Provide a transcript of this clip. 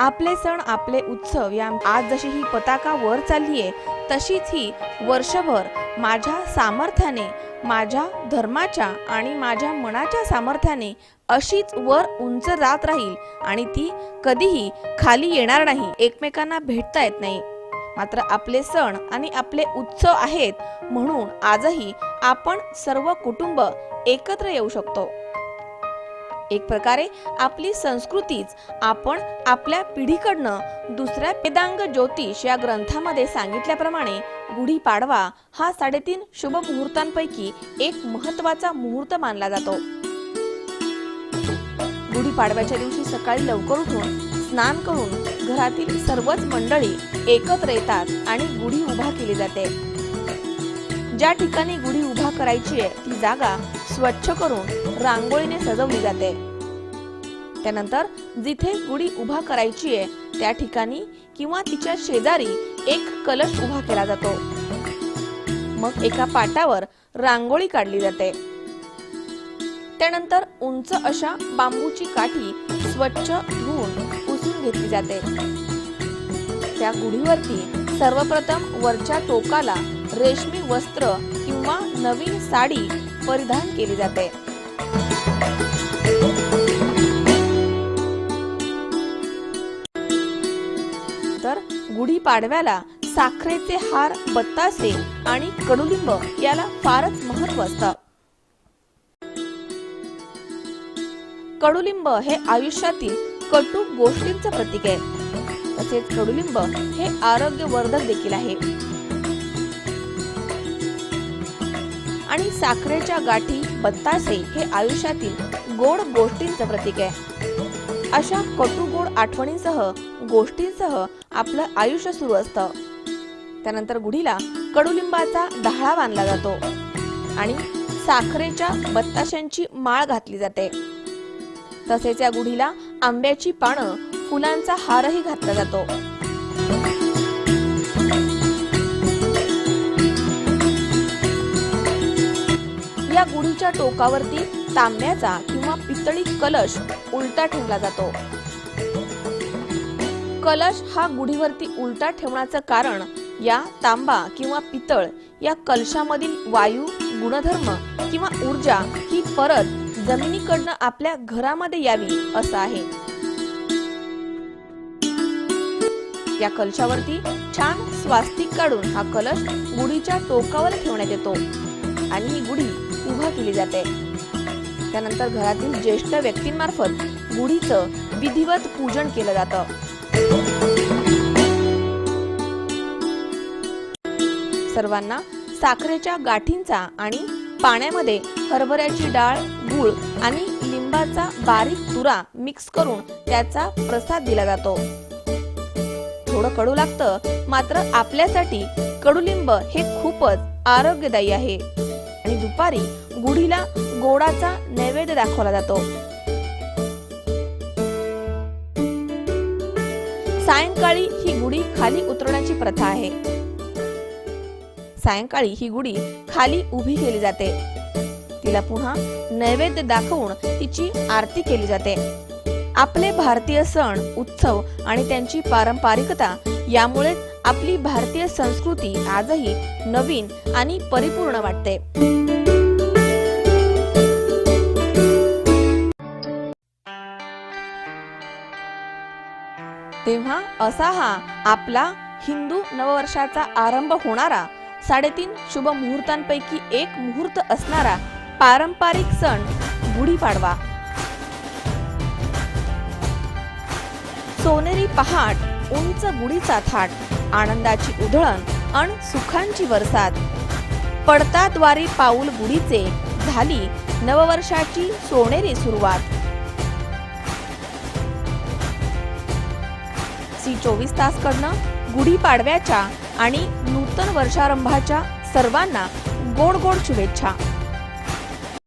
आपले सण आपले उत्सव या आज जशी ही पताका वर चालली आहे तशीच ही वर्षभर माझ्या सामर्थ्याने माझ्या धर्माच्या आणि माझ्या मनाच्या सामर्थ्याने अशीच वर उंच जात राहील आणि ती कधीही खाली येणार नाही. एकमेकांना भेटता येत नाही. मात्र आपले सण आणि आपले उत्सव आहेत म्हणून आजही आपण सर्व कुटुंब एकत्र येऊ शकतो. एक प्रकारे आपली संस्कृतीच आपण आपल्या पिढीकडनं दुसऱ्या वेदांग ज्योतिष या ग्रंथामध्ये सांगितल्याप्रमाणे गुढीपाडवा हा साडेतीन शुभ मुहूर्तांपैकी एक महत्त्वाचा मुहूर्त मानला जातो. गुढीपाडव्याच्या दिवशी सकाळी लवकर उठून स्नान करून घरातील सर्वच मंडळी एकत्र येतात आणि गुढी उभा केली जाते. ज्या ठिकाणी गुढी उभा करायची आहे ती जागा स्वच्छ करून रांगोळीने सजवली जाते. त्यानंतर जिथे गुढी उभा करायची आहे त्या ठिकाणी किंवा तिच्या शेजारी एक कलश उभा केला जातो. मग एका पाटावर रांगोळी काढली जाते. त्यानंतर उंच अशा बांबूची काठी स्वच्छ धुवून पुसून घेतली जाते. त्या गुढीवरती सर्वप्रथम वरच्या टोकाला रेशमी वस्त्र किंवा नवीन साडी परिधान केली जाते. गुढीपाडव्याला साखरेचे हार बत्तासे आणि कडुलिंब याला फारच महत्त्व असतं. कडुलिंब हे आयुष्यातील कटू गोष्टींचं प्रतीक आहे. तसेच कडुलिंब हे आरोग्यवर्धक देखील आहे. आणि साखरेच्या गाठी बत्तासे हे आयुष्यातील गोड गोष्टींचं प्रतीक आहे. अशा कटू गोड आठवणींसह गोष्टींसह आपलं आयुष्य सुरू असतं. त्यानंतर गुढीला कडुलिंबाचा डहाळा बांधला जातो आणि साखरेच्या बत्ताशांची माळ घातली जाते. तसेच या गुढीला आंब्याची पानं फुलांचा हारही घातला जातो. या गुढीच्या टोकावरती तांब्याचा किंवा पितळी कलश उलटा ठेवला जातो. कलश हा गुढीवरती उलटा ठेवण्याचं कारण या तांबा किंवा पितळ या कलशामधील वायू गुणधर्म किंवा ऊर्जा ही परत जमिनीकडनं आपल्या घरामध्ये यावी असं आहे. या कलशावरती छान स्वास्तिक काढून हा कलश गुढीच्या टोकावर ठेवण्यात येतो आणि ही गुढी उभा केली जाते. त्यानंतर घरातील ज्येष्ठ व्यक्तींमार्फत गुढीचं विधिवत पूजन केलं जातं. सर्वांना साखरेच्या गाठींचा आणि पाण्यामध्ये हरभऱ्याची डाळ गुळ आणि लिंबाचा बारीक तुरा मिक्स करून त्याचा प्रसाद दिला जातो. थोडं कडू लागतं मात्र आपल्यासाठी कडुलिंब हे खूपच आरोग्यदायी आहे. आणि दुपारी गुढीला गोडाचा नैवेद्य दाखवला जातो. सायंकाळी ही गुढी खाली उतरवण्याची प्रथा आहे. सायंकाळी ही गुढी खाली उभी केली जाते. तिला पुन्हा नैवेद्य दाखवून तिची आरती केली जाते. आपले भारतीय सण उत्सव आणि त्यांची पारंपरिकता यामुळे आपली भारतीय संस्कृती आजही नवीन आणि परिपूर्ण वाटते. तेव्हा असा हा आपला हिंदू नववर्षाचा आरंभ होणारा साडेतीन शुभ मुहूर्तांपैकी एक मुहूर्त असणारा पारंपरिक सण गुढीपाडवा. सोनेरी पहाट उंच गुढीचा थाट आनंदाची उधळण आणि सुखांची वरसाद. पडताद्वारी पाऊल गुढीचे झाली नववर्षाची सोनेरी सुरुवात. सी चोवीस तास कडनं गुढीपाडव्याच्या आणि नूतन वर्षारंभाच्या सर्वांना गोड गोड शुभेच्छा.